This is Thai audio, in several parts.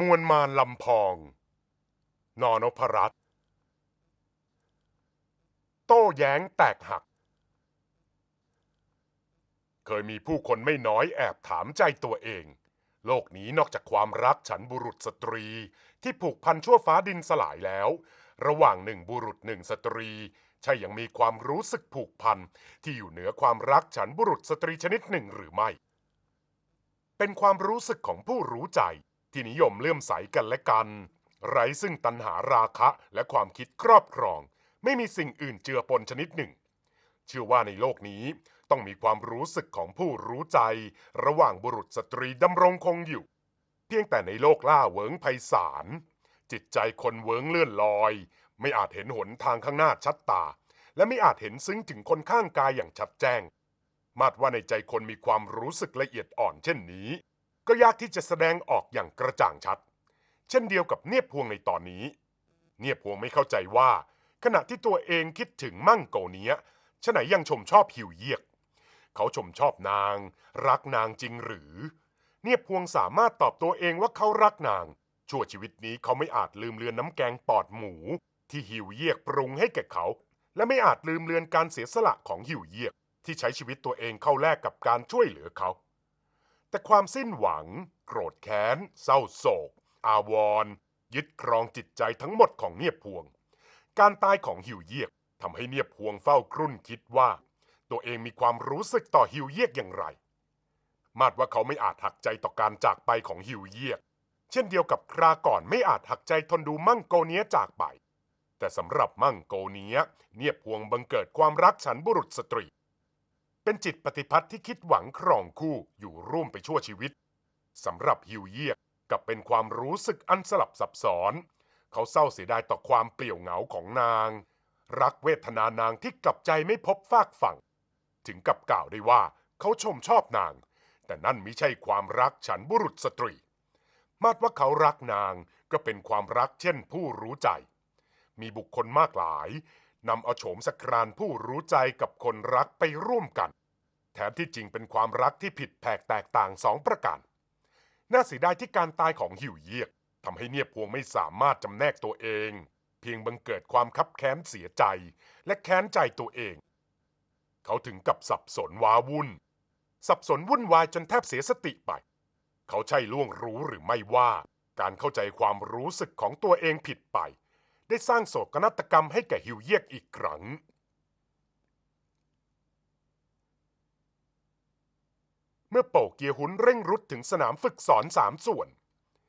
มวลมารลำพอง นอนพรัตน์โต้แย้งแตกหัก เคยมีผู้คนไม่น้อยแอบถามใจตัวเอง โลกนี้นอกจากความรักฉันบุรุษสตรี ที่ผูกพันชั่วฟ้าดินสลายแล้ว ระหว่างหนึ่งบุรุษหนึ่งสตรี ใช่ยังมีความรู้สึกผูกพัน ที่อยู่เหนือความรักฉันบุรุษสตรีชนิดหนึ่งหรือไม่ เป็นความรู้สึกของผู้รู้ใจ ที่นิยมเลื่อมใสกันและกัน ไร้ซึ่งตัณหาราคะและความคิดครอบครอง ไม่มีสิ่งอื่นเจือปนชนิดหนึ่ง เชื่อว่าในโลกนี้ต้องมีความรู้สึกของผู้รู้ใจ ระหว่างบุรุษสตรีดำรงคงอยู่ เพียงแต่ในโลกล่าเวิงไพศาลจิตใจคนเวิงเลื่อนลอย ไม่อาจเห็นหนทางข้างหน้าชัดตา และไม่อาจเห็นซึ้งถึงคนข้างกายอย่างชัดแจ้ง มาดว่าในใจคนมีความรู้สึกละเอียดอ่อนเช่นนี้ ก็ยากที่จะแสดงออกอย่างกระจ่างชัด เช่นเดียวกับเนียบพวงในตอนนี้ เนียบพวงไม่เข้าใจว่า ขณะที่ตัวเองคิดถึงมั่งโกเนี้ยฉะไหนยังชมชอบหิวเยียก เขาชมชอบนาง รักนางจริงหรือ เนียบพวงสามารถตอบตัวเองว่าเขารักนาง ชั่วชีวิตนี้เขาไม่อาจลืมเลือนน้ำแกงปอดหมู ที่หิวเยียกปรุงให้แก่เขา และไม่อาจลืมเลือนการเสียสละของหิวเยียก ที่ใช้ชีวิตตัวเองเข้าแลกกับการช่วยเหลือเขา แต่ความสิ้นหวัง โกรธแค้น เศร้าโศก อาวรณ์ยึดครองจิตใจทั้งหมดของเนียบพวง การตายของหิวเยียกทำให้เนียบพวงเฝ้าครุ่นคิดว่า ตัวเองมีความรู้สึกต่อหิวเยียกอย่างไร มาดว่าเขาไม่อาจหักใจต่อการจากไปของหิวเยียก เช่นเดียวกับคราก่อนไม่อาจหักใจทนดูมั่งโกเนียจากไป แต่สำหรับมั่งโกเนียเนียบพวงบังเกิดความรักฉันบุรุษสตรี เป็นจิตปฏิพัทธ์ที่คิดหวังครองคู่อยู่ร่วมไปชั่วชีวิตสำหรับหิวเยียกกับเป็นความรู้สึกอันสลับซับซ้อน เขาเศร้าเสียดายต่อความเปลี่ยวเหงาของนาง รักเวทนานางที่กลับใจไม่พบฟากฝั่ง ถึงกับกล่าวได้ว่าเขาชมชอบนาง แต่นั่นมิใช่ความรักฉันบุรุษสตรี มาดว่าเขารักนางก็เป็นความรักเช่นผู้รู้ใจ มีบุคคลมากหลายนำเอาโฉมสกรานผู้รู้ใจกับคนรักไปร่วมกัน แถมที่จริงเป็นความรักที่ผิดแผกแตกต่างสองประการ น่าเสียดายที่การตายของหิวเยียกทำให้เนียบพวงไม่สามารถจำแนกตัวเอง เพียงบังเกิดความคับแค้นเสียใจ และแค้นใจตัวเอง เขาถึงกับสับสนว้าวุ่น สับสนวุ่นวายจนแทบเสียสติไป เขาใช่ล่วงรู้หรือไม่ว่า การเข้าใจความรู้สึกของตัวเองผิดไป ได้สร้างโศกนาฏกรรมให้แก่หิวเยียกอีกครั้ง มื่อโป่เกียร์หุนเร่งรุดถึงสนามฝึกสอนสามส่วน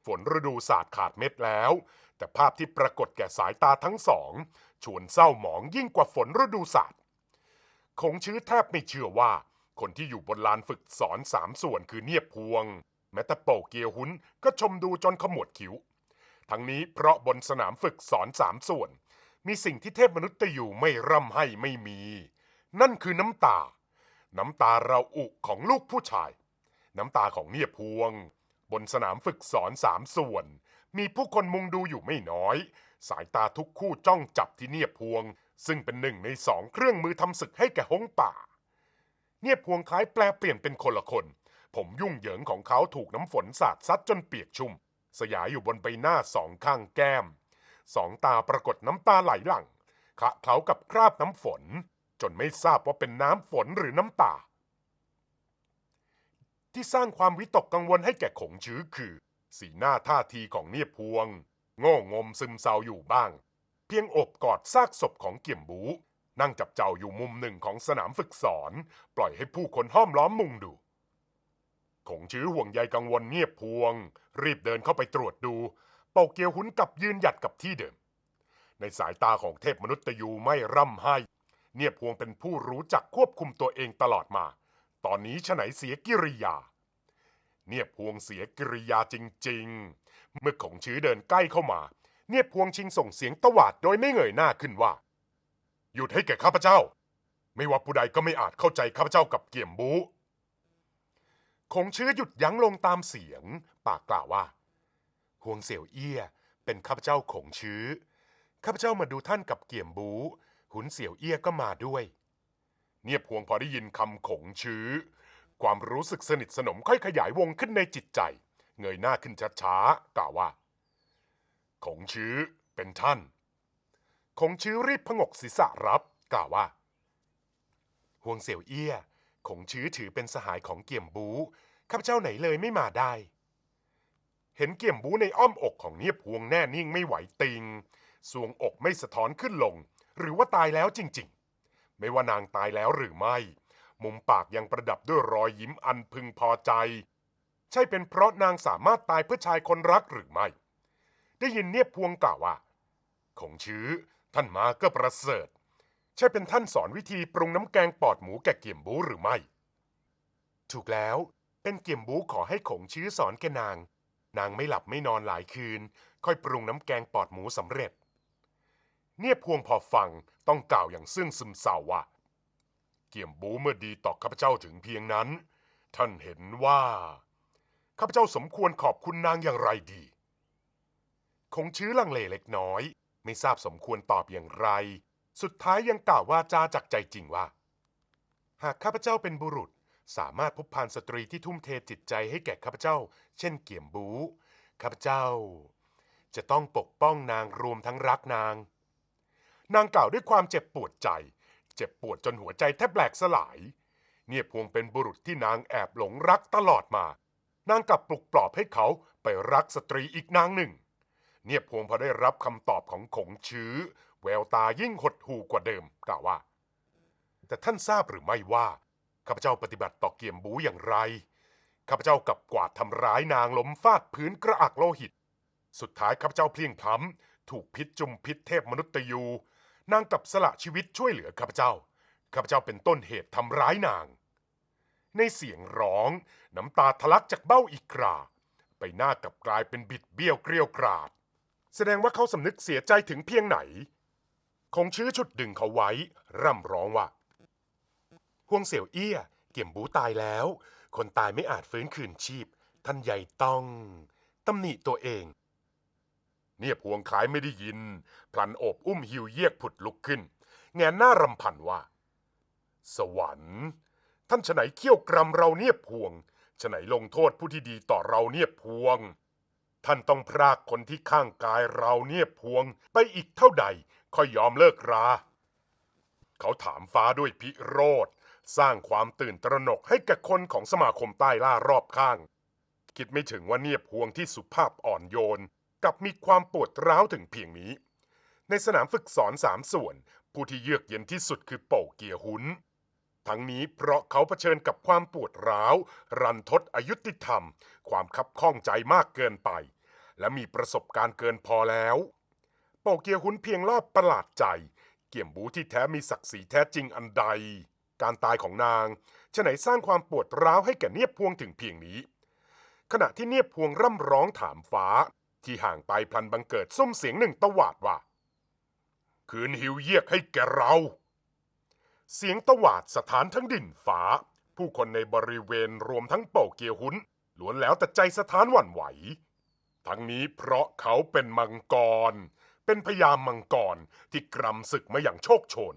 ฝนฤดูศาสตร์ขาดเม็ดแล้ว แต่ภาพที่ปรากฏแก่สายตาทั้งสอง ชวนเศร้าหมองยิ่งกว่าฝนฤดูศาสตร์คงชื้อแทบไม่เชื่อว่า คนที่อยู่บนลานฝึกสอนสามส่วนคือเนียบพวง แม้แต่โป่เกียหุนก็ชมดูจนขมวดคิ้ว ทั้งนี้เพราะบนสนามฝึกสอนสามส่วน มีสิ่งที่เทพมนุษย์อยู่ไม่ร่ำให้ไม่มี นั่นคือน้ำตา น้ำตาเราอุของลูกผู้ชาย น้ำตาของเนียบพวง บนสนามฝึกสอนสามส่วน มีผู้คนมุงดูอยู่ไม่น้อย สายตาทุกคู่จ้องจับที่เนียบพวง ซึ่งเป็นหนึ่งในสองเครื่องมือทำศึกให้แก่หงป่า เนียบพวงคล้ายแปลเปลี่ยนเป็นคนละคน ผมยุ่งเหยิงของเขาถูกน้ำฝนสาดซัดจนเปียกชุ่ม สยายอยู่บนใบหน้าสองข้างแก้ม สองตาปรากฏน้ำตาไหลหลั่งขะเคล้ากับคราบน้ำฝน จนไม่ทราบว่าเป็นน้ำฝนหรือน้ำตา ที่สร้างความวิตกกังวลให้แก่ขงชื้อคือ สีหน้าท่าทีของเนียบพวง โง่งมซึมเศร้าอยู่บ้าง เพียงอบกอดซากศพของเกี่ยมบู นั่งจับเจ้าอยู่มุมหนึ่งของสนามฝึกสอน ปล่อยให้ผู้คนห้อมล้อมมุงดูคงชื้อห่วงใยกังวลเงียบพวง รีบเดินเข้าไปตรวจดู เป่าเกียวหุนกับยืนหยัดกับที่เดิม ในสายตาของเทพมนุษย์ตยูไม่ร่ำให้ เนียบพวงเป็นผู้รู้จักควบคุมตัวเองตลอดมา ตอนนี้ฉะไหนเสียกิริยา เนียบพวงเสียกิริยาจริงๆ เมื่อของชื้อเดินใกล้เข้ามา เนียบพวงชิงส่งเสียงตวาดโดยไม่เงยหน้าขึ้นว่า หยุดให้แก่ข้าพเจ้า ไม่ว่าผู้ใดก็ไม่อาจเข้าใจข้าพเจ้ากับเกี่ยมบูคงชื้อหยุดยั้งลงตามเสียง ปากกล่าวว่าห่วงเสี่ยวเอี้ย เป็นข้าพเจ้าคงชื้อ ข้าพเจ้ามาดูท่านกับเกี่ยมบู หุนเสี่ยวเอี้ยก็มาด้วย เนียบพวงพอได้ยินคำขงชื้อ ความรู้สึกสนิทสนมค่อยขยายวงขึ้นในจิตใจ เงยหน้าขึ้นช้าๆกล่าวว่าคงชื้อเป็นท่านคงชื้อรีบพงกศีรษะรับกล่าวว่าห่วงเสี่ยวเอี้ยคงชื้อถือเป็นสหายของเกี่ยมบูข้าพเจ้าไหนเลยไม่มาได้ เห็นเกี่ยมบูในอ้อมอกของเนียบพวงแน่นิ่งไม่ไหวติง สวงอกไม่สะท้อนขึ้นลง หรือว่าตายแล้วจริงๆ ไม่ว่านางตายแล้วหรือไม่ มุมปากยังประดับด้วยรอยยิ้มอันพึงพอใจ ใช่เป็นเพราะนางสามารถตายเพื่อชายคนรักหรือไม่ ได้ยินเนียบพวงกล่าวว่า คงชื้อ ท่านมาก็ประเสริฐ ใช่เป็นท่านสอนวิธีปรุงน้ำแกงปอดหมูแก่เกี่ยมบูหรือไม่ ถูกแล้วเป็นเกี่ยมบูขอให้คงชื้อสอนแกนาง นางไม่หลับไม่นอนหลายคืน ค่อยปรุงน้ำแกงปอดหมูสำเร็จ เนียบพวงพอฟังต้องกล่าวอย่างซึ่งซึมเศร้าว่า เกี่ยมบูเมื่อดีต่อข้าพเจ้าถึงเพียงนั้น ท่านเห็นว่าข้าพเจ้าสมควรขอบคุณนางอย่างไรดี คงชื้อลังเลเล็กน้อย ไม่ทราบสมควรตอบอย่างไร สุดท้ายยังกล่าวว่าจาจากใจจริงว่า หากข้าพเจ้าเป็นบุรุษสามารถพบพานสตรีที่ทุ่มเทจิตใจให้แก่ข้าพเจ้า เช่นเกี่ยมบูข้าพเจ้า จะต้องปกป้องนางรวมทั้งรักนาง นางกล่าวด้วยความเจ็บปวดใจ เจ็บปวดจนหัวใจแทบแหลกสลาย เนี่ยพวงเป็นบุรุษที่นางแอบหลงรักตลอดมา นางกลับปลุกปลอบให้เขาไปรักสตรีอีกนางหนึ่ง เนี่ยพวงพอได้รับคำตอบของขงชื้อ แววตายิ่งหดหู่กว่าเดิมกล่าวว่า แต่ท่านทราบหรือไม่ว่าข้าพเจ้าปฏิบัติต่อเกียมบูอย่างไรข้าพเจ้ากับกวาดทำร้ายนางล้มฟาดพื้นกระอักโลหิต สุดท้ายข้าพเจ้าเพลียงพล้ำถูกพิษจุมพิษเทพมนุษย์ตยู นางกลับสละชีวิตช่วยเหลือข้าพเจ้า ข้าพเจ้าเป็นต้นเหตุทำร้ายนาง ในเสียงร้องน้ำตาทะลักจากเบ้าอีกครา ไปหน้ากลับกลายเป็นบิดเบี้ยวเกลียวกราด แสดงว่าเขาสำนึกเสียใจถึงเพียงไหน คงชื้อชุดดึงเขาไว้ ร่ำร้องว่าห่วงเสี่ยวเอี้ย เกี่ยมบูตายแล้ว คนตายไม่อาจฟื้นคืนชีพ ท่านใหญ่ต้องตำหนิตัวเอง เนี่ยพวงคล้ายไม่ได้ยิน พลันโอบอุ้มหิวเยียกผุดลุกขึ้น แงนหน้ารำพันว่า สวรรค์ ท่านฉไหนเขี้ยวกรำเราเนี่ยพวงฉไหนลงโทษผู้ที่ดีต่อเราเนี่ยพวง ท่านต้องพรากคนที่ข้างกายเราเนี่ยพวง ไปอีกเท่าใดค่อยยอมเลิกรา เขาถามฟ้าด้วยพิโรธ สร้างความตื่นตระหนกให้แก่คนของสมาคมใต้ล่ารอบข้าง คิดไม่ถึงว่าเนี่ยพวงที่สุภาพอ่อนโยน กับมีความปวดร้าวถึงเพียงนี้ ในสนามฝึกสอนสามส่วน ผู้ที่เยือกเย็นที่สุดคือเป่าเกียร์หุนทั้งนี้เพราะเขาเผชิญกับความปวดร้าว รันทดอายุติธรรม ความคับข้องใจมากเกินไป และมีประสบการณ์เกินพอแล้วเป่าเกียร์หุนเพียงรอบประหลาดใจ เกี่ยมบูที่แท้มีศักดิ์ศรีแท้จริงอันใด การตายของนางฉะไหนสร้างความปวดร้าวให้แก่เนียบพวงถึงเพียงนี้ ขณะที่เนียบพวงร่ำร้องถามฟ้า ที่ห่างไปพลันบังเกิดส้มเสียงหนึ่งตวาดว่า คืนหิวเยียกให้แกเรา เสียงตวาดสถานทั้งดินฟ้าผู้คนในบริเวณรวมทั้งเป่าเกียวหุนล้วนแล้วแต่ใจสถานหวั่นไหว ทั้งนี้เพราะเขาเป็นมังกร เป็นพญามังกรที่กรำศึกมาอย่างโชคโชน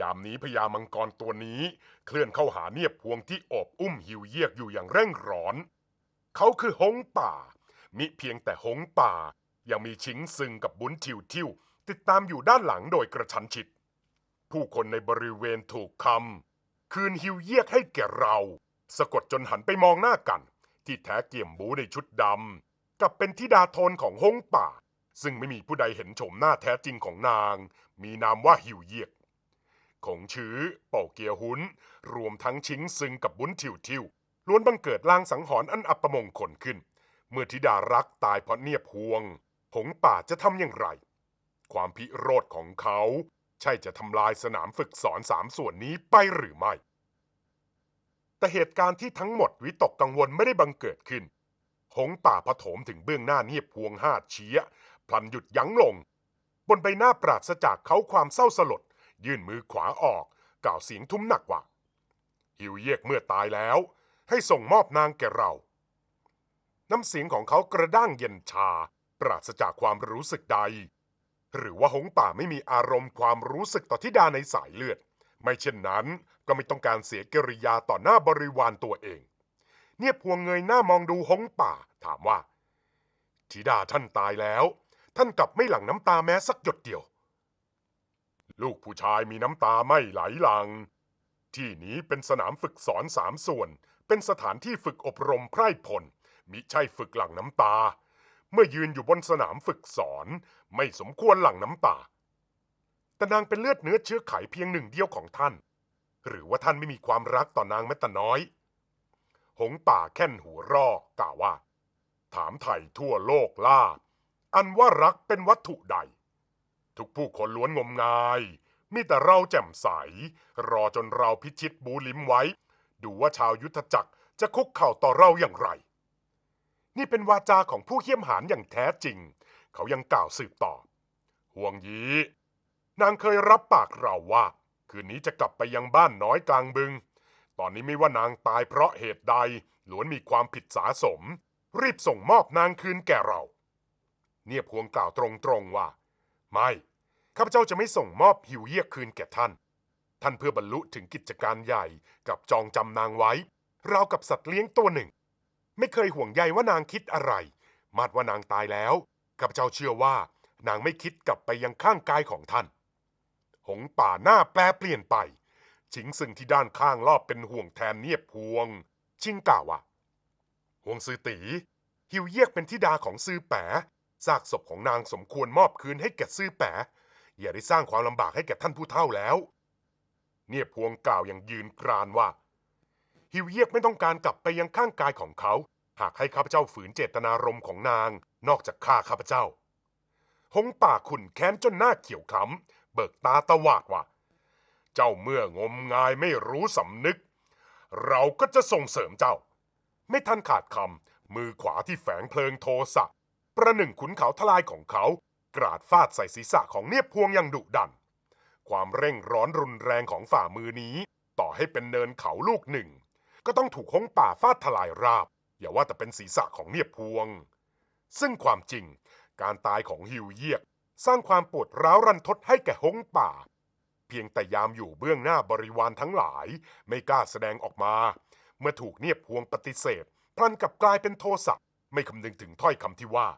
ยามนี้พญามังกรตัวนี้เคลื่อนเข้าหาเนียบพวงที่อบอุ้มหิวเยียกอยู่อย่างเร่งร้อน เขาคือหงป่า มิเพียงแต่หงป่า ยังมีชิงซึงกับบุญทิวทิวติดตามอยู่ด้านหลังโดยกระชันชิด ผู้คนในบริเวณถูกคำคืนหิวเยียกให้แก่เรา สะกดจนหันไปมองหน้ากัน ที่แท้เกี่ยมบูในชุดดำกับเป็นธิดาโทนของหงป่า ซึ่งไม่มีผู้ใดเห็นโฉมหน้าแท้จริงของนาง มีนามว่าหิวเยียกคงชื้อเป่าเกียหุน รวมทั้งชิงซึงกับบุญทิวทิวล้วนบังเกิดลางสังหรณ์อันอัปมงคลขึ้น เมื่อธิดารักตายเพราะเนียบพวงหงป่าจะทำอย่างไร ความพิโรธของเขา ใช่จะทำลายสนามฝึกสอนสามส่วนนี้ไปหรือไม่ แต่เหตุการณ์ที่ทั้งหมดวิตกกังวลไม่ได้บังเกิดขึ้น หงป่าผโถมถึงเบื้องหน้าเนียบพวงห้าเชี้ยพลันหยุดยั้งลง บนใบหน้าปราศจากเขาความเศร้าสลด ยื่นมือขวาออก กล่าวเสียงทุ้มหนักว่า หิวเยียกเมื่อตายแล้ว ให้ส่งมอบนางแก่เรา น้ำเสียงของเขากระด้างเย็นชา ปราศจากความรู้สึกใด หรือว่าหงป่าไม่มีอารมณ์ความรู้สึกต่อธิดาในสายเลือด ไม่เช่นนั้นก็ไม่ต้องการเสียกิริยาต่อหน้าบริวารตัวเอง เนี่ยพวงเงยหน้ามองดูหงป่า ถามว่า ธิดาท่านตายแล้ว ท่านกลับไม่หลั่งน้ำตาแม้สักหยดเดียว ลูกผู้ชายมีน้ำตาไม่ไหลหลัง ที่นี้เป็นสนามฝึกสอนสามส่วน เป็นสถานที่ฝึกอบรมไพร่พล มิใช่ฝึกหลั่งน้ำตา เมื่อยืนอยู่บนสนามฝึกสอนไม่สมควรหลั่งน้ำตา แต่นางเป็นเลือดเนื้อเชื้อไขเพียงหนึ่งเดียวของท่าน หรือว่าท่านไม่มีความรักต่อนางแม้แต่น้อย หงป่าแค่นหัวรอกกล่าวว่า ถามไถ่ทั่วโลกล่า อันว่ารักเป็นวัตถุใด ทุกผู้คนล้วนงมงาย มีแต่เราแจ่มใส รอจนเราพิชิตบูลิมไว้ ดูว่าชาวยุทธจักรจะคุกเข่าต่อเราอย่างไร นี่เป็นวาจาของผู้เขี้ยมหานอย่างแท้จริง เขายังกล่าวสืบต่อ ห่วงยีนางเคยรับปากเราว่า คืนนี้จะกลับไปยังบ้านน้อยกลางบึง ตอนนี้ไม่ว่านางตายเพราะเหตุใดล้วนมีความผิดสาสม รีบส่งมอบนางคืนแก่เรา เนียบพวงกล่าวตรงๆว่า ไม่ ข้าพเจ้าจะไม่ส่งมอบหิวเยียกคืนแก่ท่าน ท่านเพื่อบรรลุถึงกิจการใหญ่กับจองจำนางไว้ ราวกับสัตว์เลี้ยงตัวหนึ่ง ไม่เคยห่วงใยว่านางคิดอะไร มาดว่านางตายแล้วข้าพเจ้าเชื่อว่า นางไม่คิดกลับไปยังข้างกายของท่าน หงป่าหน้าแปลเปลี่ยนไป ชิงซึ่งที่ด้านข้างรอบเป็นห่วงแทนเนียบพวง ชิงกล่าวว่าห่วงซือตี หิวเยียกเป็นธิดาของซือแปะซากศพของนางสมควรมอบคืนให้แก่ซือแปะอย่าได้สร้างความลำบากให้แก่ท่านผู้เฒ่าแล้ว เนียบพวงกล่าวอย่างยืนกรานว่า หิวเยียกไม่ต้องการกลับไปยังข้างกายของเขา หากให้ข้าพเจ้าฝืนเจตนารมณ์ของนาง นอกจากฆ่าข้าพเจ้า หงป่าขุนแค้นจนหน้าเขียวคล้ำเบิกตาตะวาดว่า เจ้าเมื่องมงายไม่รู้สำนึก เราก็จะส่งเสริมเจ้า ไม่ทันขาดคำมือขวาที่แฝงเพลิงโทสะประหนึ่งขุนเขาทลายของเขา กราดฟาดใส่ศีรษะของเนียบพวงอย่างดุดัน ความเร่งร้อนรุนแรงของฝ่ามือนี้ ต่อให้เป็นเนินเขาลูกหนึ่ง ก็ต้องถูกหงป่าฟาดทลายราบ อย่าว่าแต่เป็นศีรษะของเนียบพวง ซึ่งความจริงการตายของฮิวเยียก สร้างความปวดร้าวรันทดให้แก่หงป่า เพียงแต่ยามอยู่เบื้องหน้าบริวารทั้งหลาย ไม่กล้าแสดงออกมา เมื่อถูกเนียบพวงปฏิเสธพลันกับกลายเป็นโทสะไม่คำนึงถึงถ้อยคำที่ว่า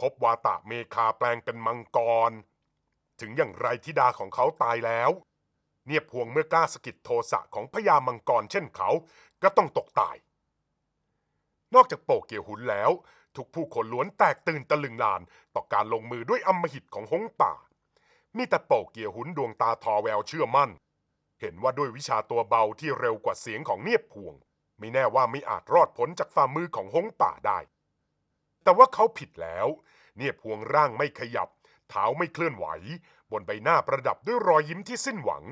พบวาตะเมคาแปลงเป็นมังกร ถึงอย่างไรธิดาของเขาตายแล้ว เนียบพวงเมื่อกล้าสกิดโทสะของพญามังกรเช่นเขา ก็ต้องตกตาย นอกจากโปกเกียวหุนแล้ว ทุกผู้คนล้วนแตกตื่นตะลึงลานต่อการลงมือด้วยอำมหิตของหงป่า มีแต่โปกเกียวหุนดวงตาทอแววเชื่อมั่น เห็นว่าด้วยวิชาตัวเบาที่เร็วกว่าเสียงของเนียบพวงไม่แน่ว่าไม่อาจรอดพ้นจากฝ่ามือของหงป่าได้ แต่ว่าเขาผิดแล้ว เนียบพวงร่างไม่ขยับ เท้าไม่เคลื่อนไหว บนใบหน้าประดับด้วยรอยยิ้มที่สิ้นหวัง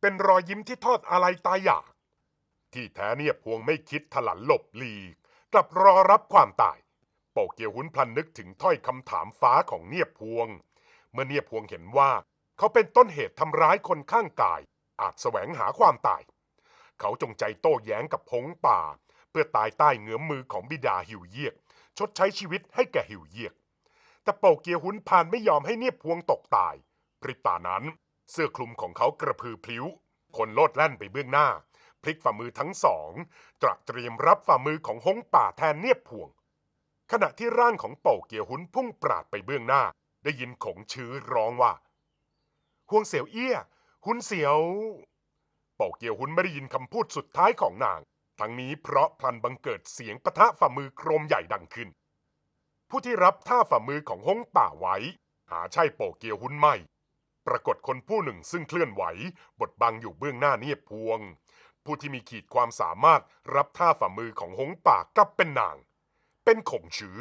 เป็นรอยยิ้มที่ทอดอะไรตายอยาก ที่แท้เนี่ยพวงไม่คิดถลันหลบหลีก กลับรอรับความตาย โปเกียวหุนพลันนึกถึงถ้อยคำถามฟ้าของเนียบพวง เมื่อเนียบพวงเห็นว่า เขาเป็นต้นเหตุทำร้ายคนข้างกาย อาจแสวงหาความตาย เขาจงใจโต้แย้งกับพงป่า เพื่อตายใต้เงื้อมมือของบิดาหิวเยียก ชดใช้ชีวิตให้แก่หิวเยียก แต่โปกเกียวหุนพานไม่ยอมให้เนียบพวงตกตายพริบตานั้น เสื้อคลุมของเขากระพือพลิ้ว คนโลดแล่นไปเบื้องหน้า พลิกฝ่ามือทั้งสองตระเตรียมรับฝ่ามือของหงป่าแทนเนียบพวง ขณะที่ร่างของเป่าเกียวหุนพุ่งปราดไปเบื้องหน้า ได้ยินขงชื้อร้องว่าห่วงเสียวเอี้ย หุนเสียว เป่าเกียวหุนไม่ได้ยินคำพูดสุดท้ายของนาง ทั้งนี้เพราะพลันบังเกิดเสียงปะทะฝ่ามือโครมใหญ่ดังขึ้น ผู้ที่รับท่าฝ่ามือของหงป่าไว้ หาใช่เป่าเกียวหุนไม่ ปรากฏคนผู้หนึ่งซึ่งเคลื่อนไหวบทบังอยู่เบื้องหน้าเนียบพวง ผู้ที่มีขีดความสามารถรับท่าฝ่ามือของหงป่ากับเป็นนาง เป็นขงชื้อ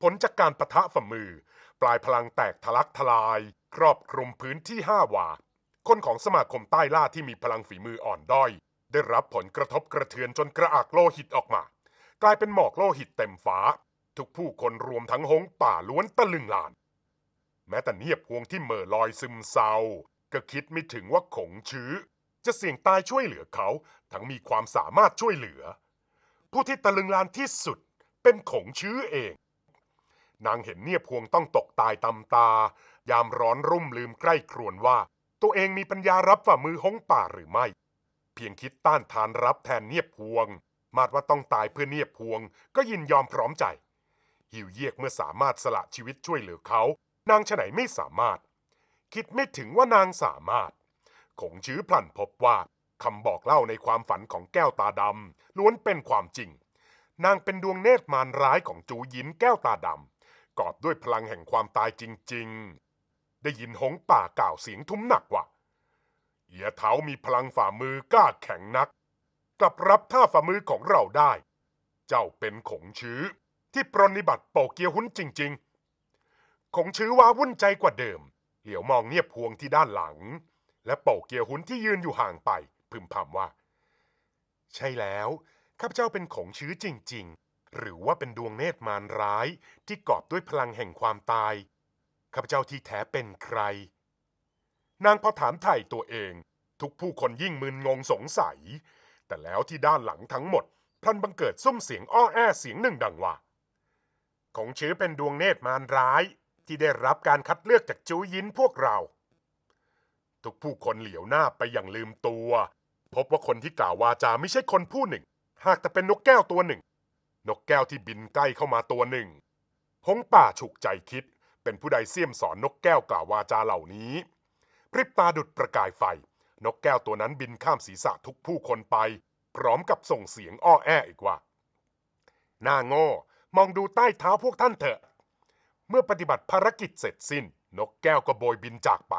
ผลจากการปะทะฝ่ามือ ปลายพลังแตกทะลักทลาย ครอบคลุมพื้นที่ห้าวา คนของสมาคมใต้ล่าที่มีพลังฝีมืออ่อนด้อย ได้รับผลกระทบกระเทือนจนกระอักโลหิตออกมา กลายเป็นหมอกโลหิตเต็มฟ้า ทุกผู้คนรวมทั้งหงป่าล้วนตะลึงลาน แม้แต่เนียบพวงที่เหม่อลอยซึมเศร้า ก็คิดไม่ถึงว่าขงชื้อ จะเสี่ยงตายช่วยเหลือเขา ทั้งมีความสามารถช่วยเหลือ ผู้ที่ตะลึงลานที่สุดเป็นขงชื้อเอง นางเห็นเนียบพวงต้องตกตายตำตา ยามร้อนรุ่มลืมใกล้ครวญว่า ตัวเองมีปัญญารับฝ่ามือหงป่าหรือไม่ เพียงคิดต้านทานรับแทนเนียบพวง มาดว่าต้องตายเพื่อเนียบพวง ก็ยินยอมพร้อมใจ หิวเยียกเมื่อสามารถสละชีวิตช่วยเหลือเขา นางฉไนไม่สามารถ คิดไม่ถึงว่านางสามารถ คงชื้อพลันพบว่าคำบอกเล่าในความฝันของแก้วตาดำล้วนเป็นความจริง นางเป็นดวงเนตรมารร้ายของจูยินแก้วตาดำกอบด้วยพลังแห่งความตายจริง ๆ ได้ยินหงป่ากล่าวเสียงทุ้มหนักว่าเอียเท้ามีพลังฝ่ามือกล้าแข็งนัก กลับรับท่าฝ่ามือของเราได้ เจ้าเป็นขงชื้อที่ปรนนิบัติโปเกียวหุ้นจริง ๆ ขงชื้อว้าวุ่นใจกว่าเดิม เหลียวมองเงียบพวงที่ด้านหลัง และโปเกียวหุนที่ยืนอยู่ห่างไป พึมพำว่า ใช่แล้วข้าพเจ้าเป็นของชื้อจริง ๆ หรือว่าเป็นดวงเนตรมารร้ายที่กอบด้วยพลังแห่งความตายข้าพเจ้าที่แท้เป็นใคร นางพอถามไถ่ตัวเอง ทุกผู้คนยิ่งมึนงงสงสัย แต่แล้วที่ด้านหลังทั้งหมดพลันบังเกิดซุ้มเสียงอ้อแอเสียงหนึ่งดังว่า ของชื้อเป็นดวงเนตรมารร้าย ที่ได้รับการคัดเลือกจากจูยินพวกเรา ทุกผู้คนเหลียวหน้าไปอย่างลืมตัว พบว่าคนที่กล่าววาจาไม่ใช่คนผู้หนึ่ง หากแต่เป็นนกแก้วตัวหนึ่ง นกแก้วที่บินใกล้เข้ามาตัวหนึ่งหงป่าฉุกใจคิด เป็นผู้ใดเสี่ยมสอนนกแก้วกล่าววาจาเหล่านี้พริบตาดุดประกายไฟ นกแก้วตัวนั้นบินข้ามศีรษะทุกผู้คนไป พร้อมกับส่งเสียงอ้อแออีกว่าหน้าโง่มองดูใต้เท้าพวกท่านเถอะ เมื่อปฏิบัติภารกิจเสร็จสิ้น นกแก้วก็โบยบินจากไป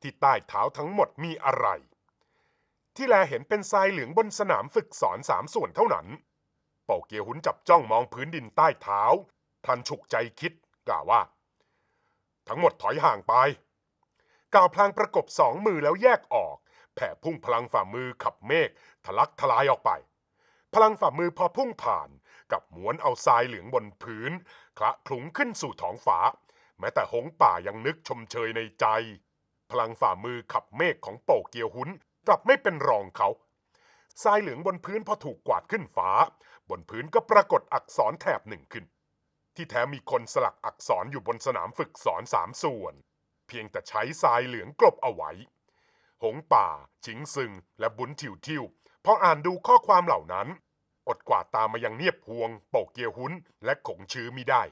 ที่ใต้เท้าทั้งหมดมีอะไร ที่แลเห็นเป็นทรายเหลืองบนสนามฝึกสอนสามส่วนเท่านั้น เป่าเกียวหุนจับจ้องมองพื้นดินใต้เท้าพลันฉุกใจคิดกล่าวว่า ทั้งหมดถอยห่างไปกล่าวพลางประกบสองมือแล้วแยกออก แผ่พุ่งพลังฝ่ามือขับเมฆทะลักทลายออกไป พลังฝ่ามือพอพุ่งผ่านกับม้วนเอาทรายเหลืองบนพื้น คละคลุ้งขึ้นสู่ท้องฟ้า แม้แต่หงป่ายังนึกชมเชยในใจ พลังฝ่ามือขับเมฆของโปเกียวหุนกลับไม่เป็นรองเขาทรายเหลืองบนพื้นพอถูกกวาดขึ้นฟ้า บนพื้นก็ปรากฏอักษรแถบหนึ่งขึ้น ที่แท้มีคนสลักอักษรอยู่บนสนามฝึกสอนสามส่วน เพียงแต่ใช้ทรายเหลืองกลบเอาไว้ หงป่า ชิงซึง และบุญทิวทิวพออ่านดูข้อความเหล่านั้น อดกวาดตามมายังเนียบพวง โปกเกียวหุนและขงชื้อมิได้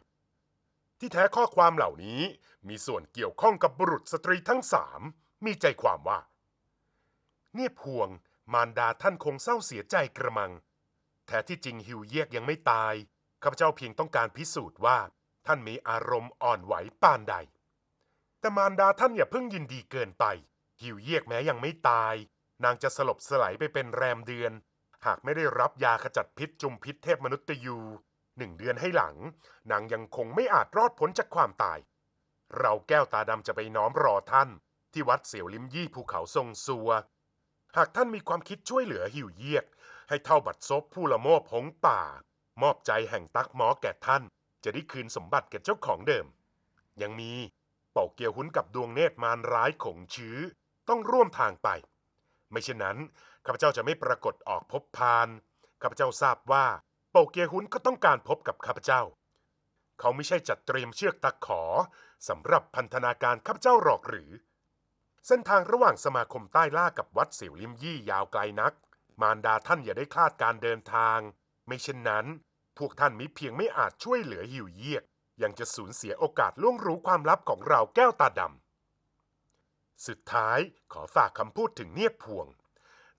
ที่แท้ข้อความเหล่านี้มีส่วนเกี่ยวข้องกับบุรุษสตรีทั้งสามมีใจความว่า เนียบพวง มารดาท่านคงเศร้าเสียใจกระมัง แท้ที่จริงหิวเยียกยังไม่ตายข้าพเจ้าเพียงต้องการพิสูจน์ว่า ท่านมีอารมณ์อ่อนไหวปานใด แต่มารดาท่านอย่าเพิ่งยินดีเกินไป หิวเยียกแม้ยังไม่ตาย นางจะสลบสลายไปเป็นแรมเดือน หากไม่ได้รับยาขจัดพิษจุมพิษเทพมนุษย์ยูหนึ่งเดือนให้หลัง นางยังคงไม่อาจรอดพ้นจากความตาย เราแก้วตาดำจะไปน้อมรอท่าน ที่วัดเสี่ยวลิมยี่ภูเขาทรงซัว หากท่านมีความคิดช่วยเหลือหิวเยียก ให้เท่าบัดซบผู้ละโมบหงป่า มอบใจแห่งตักหมอแก่ท่าน จะได้คืนสมบัติแก่เจ้าของเดิม ยังมีเป่าเกียวหุนกับดวงเนตรมารร้ายขงชื้อ ต้องร่วมทางไป ไม่เช่นนั้นข้าพเจ้าจะไม่ปรากฏออกพบพานข้าพเจ้าทราบว่าเป่าเกียหุนก็ต้องการพบกับข้าพเจ้า เขาไม่ใช่จัดเตรียมเชือกตะขอสำหรับพันธนาการข้าพเจ้าหรอกหรือ เส้นทางระหว่างสมาคมใต้ล่ากับวัดเสี่ยวลิมยี่ยาวไกลนัก มารดาท่านอย่าได้คลาดการเดินทาง ไม่เช่นนั้น พวกท่านมิเพียงไม่อาจช่วยเหลือหิวเยียกยังจะสูญเสียโอกาสล่วงรู้ความลับของเราแก้วตาดำ สุดท้ายขอฝากคำพูดถึงเนียบพวง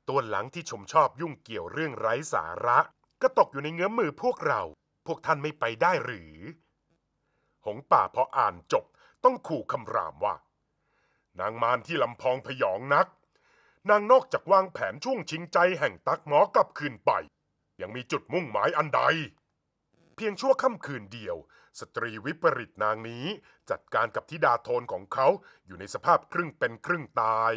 ตัวหลังที่ชมชอบยุ่งเกี่ยวเรื่องไร้สาระ ก็ตกอยู่ในเงื้อมมือพวกเรา พวกท่านไม่ไปได้หรือ หงป่าพออ่านจบต้องขู่คำรามว่า นางมารที่ลำพองพยองนัก นางนอกจากวางแผนช่วงชิงใจแห่งตักหมอกลับคืนไป ยังมีจุดมุ่งหมายอันใด เพียงชั่วค่ำคืนเดียว สตรีวิปริตนางนี้จัดการกับธิดาโทนของเขาอยู่ในสภาพครึ่งเป็นครึ่งตาย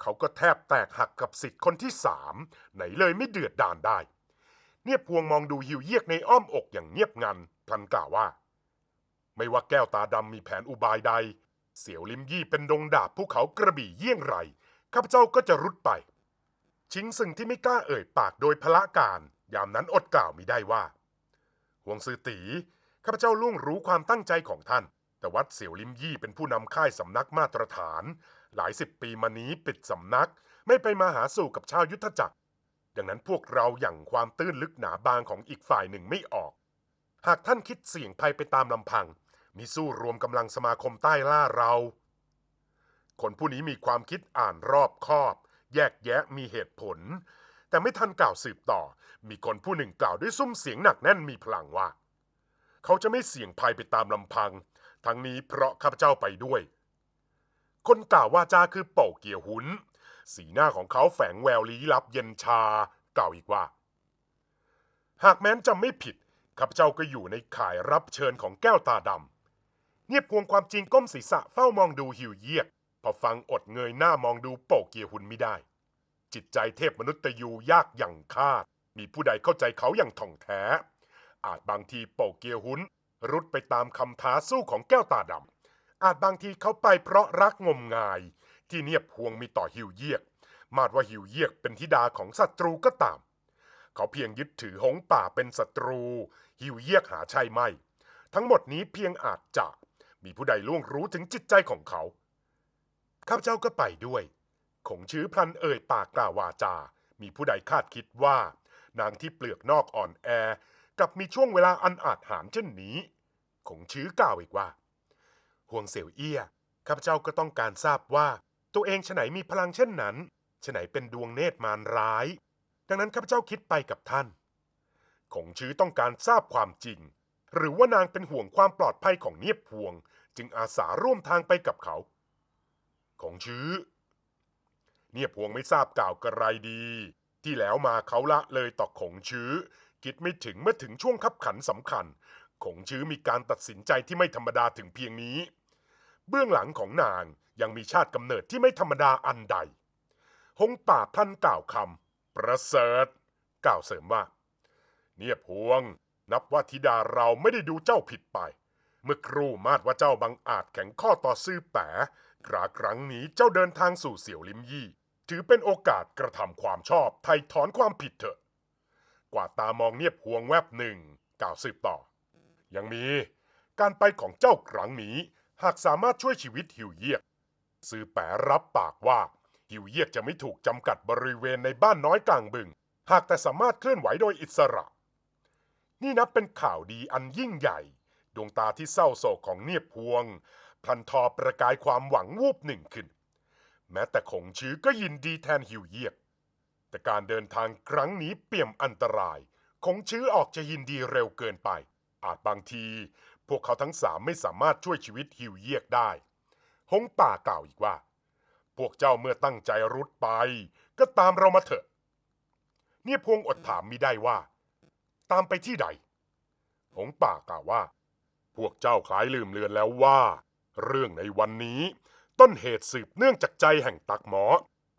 เขาก็แทบแตกหักกับสิทธิ์คนที่สามไหนเลยไม่เดือดดานได้ เนียบพวงมองดูหิวเยียกในอ้อมอกอย่างเงียบงันพลันกล่าวว่า ไม่ว่าแก้วตาดำมีแผนอุบายใด เสี่ยวลิมยี่เป็นดงดาบภูเขากระบี่เยี่ยงไรข้าพเจ้าก็จะรุดไป ชิงซึ่งที่ไม่กล้าเอ่ยปากโดยพละการ ยามนั้นอดกล่าวมิได้ว่าห่วงซือตี ข้าพเจ้าล่วงรู้ความตั้งใจของท่าน แต่วัดเสี่ยวลิมยี่เป็นผู้นำค่ายสำนักมาตรฐาน หลายสิบปีมานี้ปิดสำนัก ไม่ไปมาหาสู่กับชาวยุทธจักร ดังนั้นพวกเราอย่างความตื้นลึกหนาบางของอีกฝ่ายหนึ่งไม่ออก หากท่านคิดเสี่ยงภัยไปตามลำพัง มีสู้รวมกำลังสมาคมใต้ล่าเรา คนผู้นี้มีความคิดอ่านรอบคอบ แยกแยะมีเหตุผล แต่ไม่ทันกล่าวสืบต่อ มีคนผู้หนึ่งกล่าวด้วยซุ้มเสียงหนักแน่นมีพลังว่า เขาจะไม่เสี่ยงภัยไปตามลำพัง ทั้งนี้เพราะข้าพเจ้าไปด้วย คนกล่าวว่าจ้าคือเป่าเกียวหุน สีหน้าของเขาแฝงแววลี้ลับเย็นชากล่าวอีกว่า หากแม้นจำไม่ผิดข้าพเจ้าก็อยู่ในข่ายรับเชิญของแก้วตาดำเงียบพวงความจริงก้มศีรษะเฝ้ามองดูหิวเยียก พอฟังอดเงยหน้ามองดูโป่าเกียหุนไม่ได้ จิตใจเทพมนุษย์ตยูยากอย่างคาด มีผู้ใดเข้าใจเขาอย่างท่องแท้ อาจบางทีโป่เกียหุนรุดไปตามคำท้าสู้ของแก้วตาดำอาจบางทีเขาไปเพราะรักงมงาย ที่เนียบพวงมีต่อหิวเยียก มาดว่าหิวเยียกเป็นธิดาของศัตรูก็ตาม เขาเพียงยึดถือหงป่าเป็นศัตรู หิวเยียกหาใช่ไม่ ทั้งหมดนี้เพียงอาจจะมีผู้ใดล่วงรู้ถึงจิตใจของเขา ข้าพเจ้าก็ไปด้วย คงชื้อพลันเอ่ยปากกล่าววาจา มีผู้ใดคาดคิดว่า นางที่เปลือกนอกอ่อนแอ กับมีช่วงเวลาอันอาจหารเช่นนี้คงชื้อกล่าวอีกว่าห่วงเสี่ยวเอี้ยข้าพเจ้าก็ต้องการทราบว่า ตัวเองฉไหนมีพลังเช่นนั้นฉไหนเป็นดวงเนตรมารร้าย ดังนั้นข้าพเจ้าคิดไปกับท่านคงชื้อต้องการทราบความจริง หรือว่านางเป็นห่วงความปลอดภัยของเนียบพวง จึงอาสาร่วมทางไปกับเขาคงชื้อ เนียบพวงไม่ทราบกล่าวกระไรดี ที่แล้วมาเขาละเลยต่อคงชื้อ คิดไม่ถึงเมื่อถึงช่วงคับขันสำคัญ คงชื้อมีการตัดสินใจที่ไม่ธรรมดาถึงเพียงนี้ เบื้องหลังของนางยังมีชาติกำเนิดที่ไม่ธรรมดาอันใด หงป่าท่านกล่าวคำประเสริฐ กล่าวเสริมว่า เนียบพวง นับว่าธิดาเราไม่ได้ดูเจ้าผิดไป เมื่อครู่มาดว่าเจ้าบังอาจแข็งข้อต่อซื่อแปะคราครั้งนี้เจ้าเดินทางสู่เสี่ยวลิมยี่ ถือเป็นโอกาสกระทำความชอบไถ่ถอนความผิดเถอะ ว่าดตามองเนียบพวงแวบหนึ่งกล่าวสืบต่อ ยังมีการไปของเจ้าครั้งนี้ หากสามารถช่วยชีวิตหิวเยียกซื้อแปะรับปากว่าหิวเยียกจะไม่ถูกจำกัดบริเวณในบ้านน้อยกลางบึง หากแต่สามารถเคลื่อนไหวโดยอิสระ นี่นับเป็นข่าวดีอันยิ่งใหญ่ ดวงตาที่เศร้าโศกของเนียบพวงพลันทอประกายความหวังวูบหนึ่งขึ้น แม้แต่คงชื้อก็ยินดีแทนหิวเยียก แต่การเดินทางครั้งนี้เปี่ยมอันตราย คงชื้อออกจะยินดีเร็วเกินไป อาจบางที พวกเขาทั้งสามไม่สามารถช่วยชีวิตหิวเยียกได้ หงป่ากล่าวอีกว่า พวกเจ้าเมื่อตั้งใจรุดไป ก็ตามเรามาเถอะ เนี่ยพวงอดถามมิได้ว่า ตามไปที่ใด หงป่ากล่าวว่า พวกเจ้าคล้ายลืมเลือนแล้วว่า เรื่องในวันนี้ ต้นเหตุสืบเนื่องจากใจแห่งตักหมอ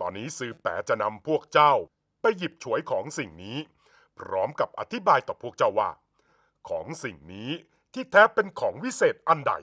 ตอนนี้สืบแปะจะนำพวกเจ้าไปหยิบฉวยของสิ่งนี้ พร้อมกับอธิบายต่อพวกเจ้าว่า ของสิ่งนี้ที่แท้เป็นของวิเศษอันใด